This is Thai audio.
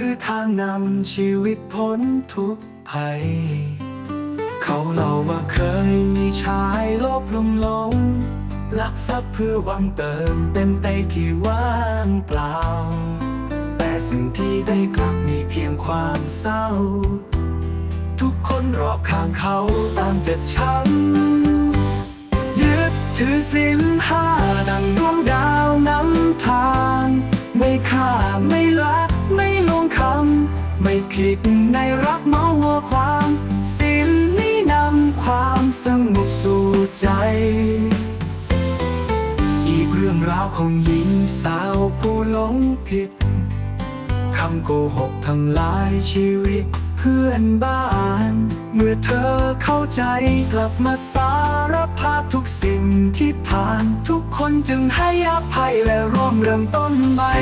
คือทางนำชีวิตพ้นทุกภัย เขาเล่าว่าเคยมีชายโลภลุ่มหลงลักทรัพย์เพื่อหวังเติมเต็มใจที่ว่างเปล่า แต่สิ่งที่ได้กลับมีเพียงความเศร้า ทุกคนรอบข้างเขาต่างเจ็บช้ำยึดถือศีลห้าดังดวงดาวนำ ผิดในรักเมาหัวความศีลนี้นำความสงบสู่ใจ อีกเรื่องราวของหญิงสาวผู้หลงผิดคำโกหกทำลายชีวิตเพื่อนบ้าน เมื่อเธอเข้าใจกลับมาสารภาพทุกสิ่งที่ผ่าน ทุกคนจึงให้อภัยและร่วมเริ่มต้นใหม่